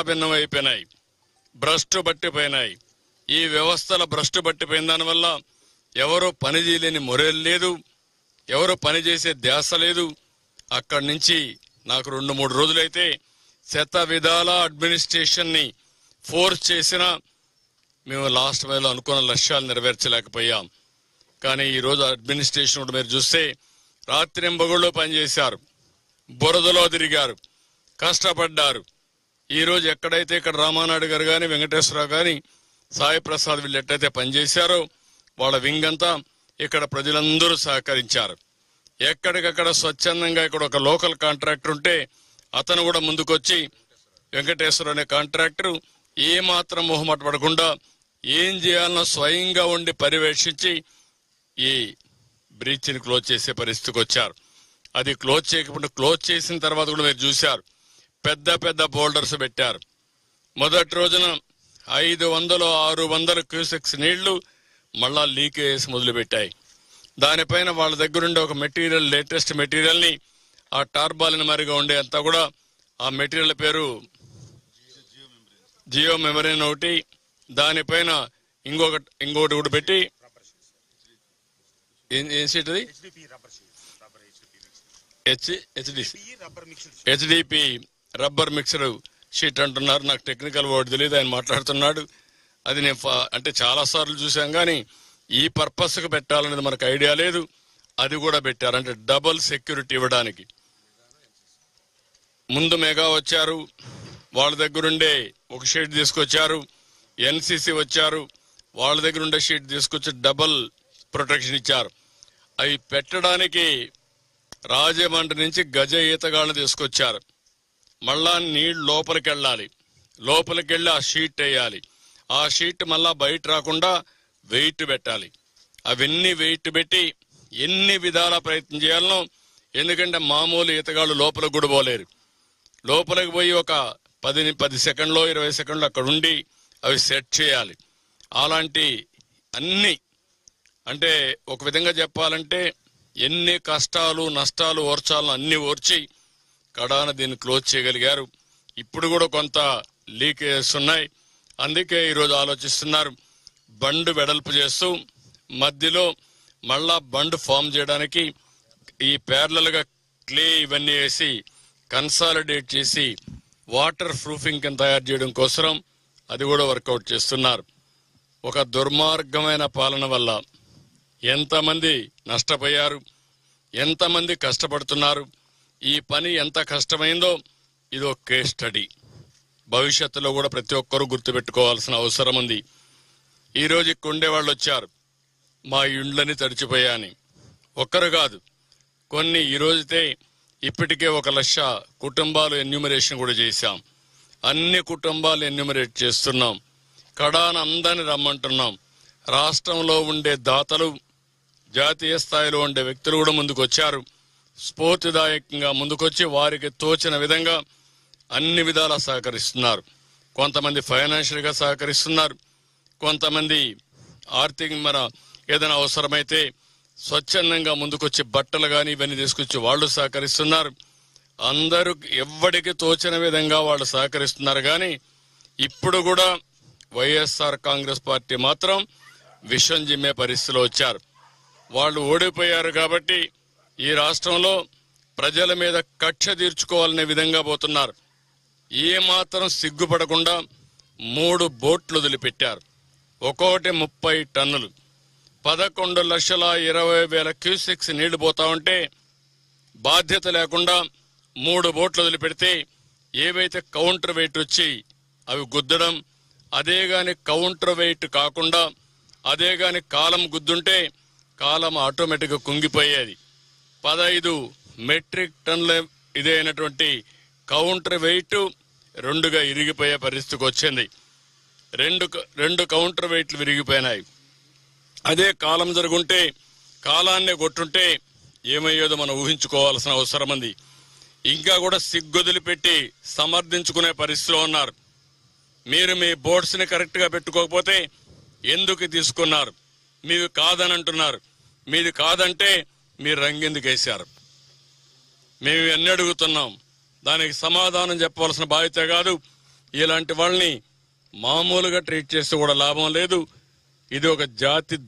భిన్నం అయిపోయినాయి భ్రష్టు పట్టిపోయినాయి. ఈ వ్యవస్థల భ్రష్టు పట్టిపోయిన దానివల్ల ఎవరు పని చేయలేని మొరేలు లేదు. ఎవరు పని చేసే ధ్యాస లేదు. అక్కడి నుంచి నాకు రెండు మూడు రోజులైతే శత విధాల అడ్మినిస్ట్రేషన్ని ఫోర్స్ చేసిన మేము లాస్ట్ వేలో అనుకున్న లక్ష్యాలు నెరవేర్చలేకపోయాం. కానీ ఈ రోజు అడ్మినిస్ట్రేషన్ కూడా మీరు చూస్తే రాత్రింబగుళ్ళు పనిచేశారు. బురదలో తిరిగారు. కష్టపడ్డారు. ఈ రోజు ఎక్కడైతే ఇక్కడ రామానాయుడు గారు కానీ వెంకటేశ్వరరావు కానీ సాయి ప్రసాద్ వీళ్ళు ఎట్టయితే పనిచేశారో వాళ్ళ వింగ్ అంతా ఇక్కడ ప్రజలందరూ సహకరించారు. ఎక్కడికక్కడ స్వచ్ఛందంగా ఇక్కడ ఒక లోకల్ కాంట్రాక్టర్ ఉంటే అతను కూడా ముందుకొచ్చి వెంకటేశ్వర అనే కాంట్రాక్టర్ ఏమాత్రం మొహమాట పడకుండా ఏం చేయాలన్నా స్వయంగా ఉండి పర్యవేక్షించి ఈ బ్రీచ్ని క్లోజ్ చేసే పరిస్థితికి వచ్చారు. అది క్లోజ్ చేయకుండా క్లోజ్ చేసిన తర్వాత కూడా మీరు చూశారు. పెద్ద పెద్ద బోల్డర్స్ పెట్టారు. మొదటి రోజున ఐదు వందలు ఆరు వందల క్యూసెక్స్ నీళ్ళు మళ్ళా లీకేజ్ మొదలుపెట్టాయి. దానిపైన వాళ్ళ దగ్గరుండే ఒక మెటీరియల్ లేటెస్ట్ మెటీరియల్ని ఆ టార్బాలిన్ మరిగా ఉండే అంతా కూడా ఆ మెటీరియల్ పేరు జియో మెమరీ ఒకటి. దానిపైన ఇంకొక ఇంకొకటి కూడా పెట్టి ఏం- ఏం సీట్ అది? హెచ్డిపి. రబ్బర్ మిక్సర్ షీట్ అంటున్నారు. నాకు టెక్నికల్ వర్డ్ తెలియదు ఆయన మాట్లాడుతున్నాడు. అది నేను అంటే చాలా సార్లు చూసాం కానీ ఈ పర్పస్కి పెట్టాలనేది మనకు ఐడియా లేదు. అది కూడా పెట్టారు. అంటే డబుల్ సెక్యూరిటీ ఇవ్వడానికి. ముందు మెగా వచ్చారు. వాళ్ళ దగ్గరుండే ఒక షీట్ తీసుకొచ్చారు. ఎన్సీసీ వచ్చారు. వాళ్ళ దగ్గర ఉండే షీట్ తీసుకొచ్చి డబుల్ ప్రొటెక్షన్ ఇచ్చారు. అవి పెట్టడానికి రాజమండ్రి నుంచి గజ ఈతగాళ్ళని తీసుకొచ్చారు. మళ్ళా నీళ్ళు లోపలికి వెళ్ళాలి లోపలికి వెళ్ళి ఆ షీట్ వేయాలి. ఆ షీట్ మళ్ళా బయట రాకుండా వెయిట్ పెట్టాలి. అవన్నీ వెయిట్ పెట్టి ఎన్ని విధాల ప్రయత్నం చేయాలనో ఎందుకంటే మామూలు ఈతగాళ్ళు లోపలికి కూడా పోలేరు. లోపలికి పోయి ఒక పది పది సెకండ్లో ఇరవై సెకండ్లు అక్కడ ఉండి అవి సెట్ చేయాలి. అలాంటి అన్ని అంటే ఒక విధంగా చెప్పాలంటే ఎన్ని కష్టాలు నష్టాలు ఓర్చాలను అన్ని ఓర్చి కడాన దీన్ని క్లోజ్ చేయగలిగారు. ఇప్పుడు కూడా కొంత లీకేజెస్ ఉన్నాయి. అందుకే ఈరోజు ఆలోచిస్తున్నారు. బండ్ వెడల్పు చేస్తూ మధ్యలో మళ్ళా బండ్ ఫామ్ చేయడానికి ఈ ప్యారలల్గా క్లే ఇవన్నీ వేసి కన్సాలిడేట్ చేసి వాటర్ ప్రూఫింగ్ కింద తయారు చేయడం కోసం అది కూడా వర్కౌట్ చేస్తున్నారు. ఒక దుర్మార్గమైన పాలన వల్ల ఎంతమంది నష్టపోయారు ఎంతమంది కష్టపడుతున్నారు ఈ పని ఎంత కష్టమైందో ఇది ఒక కేస్ స్టడీ భవిష్యత్తులో కూడా ప్రతి ఒక్కరూ గుర్తుపెట్టుకోవాల్సిన అవసరం ఉంది. ఈరోజు ఇక్కడ ఉండేవాళ్ళు వచ్చారు. మా ఇండ్లని తడిచిపోయాని ఒక్కరు కాదు కొన్ని ఈరోజుతే ఇప్పటికే ఒక లక్ష కుటుంబాలు ఎన్యూమరేషన్ కూడా చేశాం. అన్ని కుటుంబాలు ఎన్యూమరేట్ చేస్తున్నాం. కడాన అందరిని రమ్మంటున్నాం. రాష్ట్రంలో ఉండే దాతలు జాతీయ స్థాయిలో ఉండే వ్యక్తులు కూడా ముందుకు వచ్చారు స్ఫూర్తిదాయకంగా ముందుకొచ్చి వారికి తోచిన విధంగా అన్ని విధాలా సహకరిస్తున్నారు. కొంతమంది ఫైనాన్షియల్గా సహకరిస్తున్నారు. కొంతమంది ఆర్థిక మన ఏదైనా అవసరమైతే స్వచ్ఛందంగా ముందుకొచ్చి బట్టలు కానీ ఇవన్నీ తీసుకొచ్చి వాళ్ళు సహకరిస్తున్నారు. అందరూ ఎవ్వడికి తోచిన విధంగా వాళ్ళు సహకరిస్తున్నారు కానీ ఇప్పుడు కూడా వైఎస్ఆర్ కాంగ్రెస్ పార్టీ మాత్రం విషం జిమ్మే పరిస్థితిలో వచ్చారు. వాళ్ళు ఓడిపోయారు కాబట్టి ఈ రాష్ట్రంలో ప్రజల మీద కక్ష తీర్చుకోవాలనే విధంగా పోతున్నారు. ఏ మాత్రం సిగ్గుపడకుండా మూడు బోట్లు వదిలిపెట్టారు. ఒక్కోటి ముప్పై టన్నులు. పదకొండు లక్షల ఇరవై వేల క్యూసెక్స్ నీళ్ళు పోతా ఉంటే బాధ్యత లేకుండా మూడు బోట్లు వదిలిపెడితే ఏవైతే కౌంటర్ వెయిట్ వచ్చి అవి గుద్దడం అదే గాని కౌంటర్ వెయిట్ కాకుండా అదే గాని కాలం గుద్దుంటే కాలం ఆటోమేటిక్గా కుంగిపోయేది. పదహైదు మెట్రిక్ టన్నుల ఇదైనటువంటి కౌంటర్ వెయిట్ రెండుగా ఇరిగిపోయే పరిస్థితికి వచ్చింది. రెండు రెండు కౌంటర్ వెయిట్లు విరిగిపోయినాయి. అదే కాలం జరుగుంటే కాలాన్ని కొట్టుంటే ఏమయ్యేదో మనం ఊహించుకోవాల్సిన అవసరం ఉంది. ఇంకా కూడా సిగ్గొదిలి పెట్టి సమర్థించుకునే పరిస్థితిలో ఉన్నారు. మీరు మీ బోర్డ్స్ని కరెక్ట్గా పెట్టుకోకపోతే ఎందుకు తీసుకున్నారు? మీవి కాదని అంటున్నారు మీది కాదంటే మీరు రంగెందుకు వేశారు? మేము ఎన్ని అడుగుతున్నాం. దానికి సమాధానం చెప్పవలసిన బాధ్యత కాదు. ఇలాంటి వాళ్ళని మామూలుగా ట్రీట్ చేస్తే కూడా లాభం లేదు. ఇది ఒక జాతి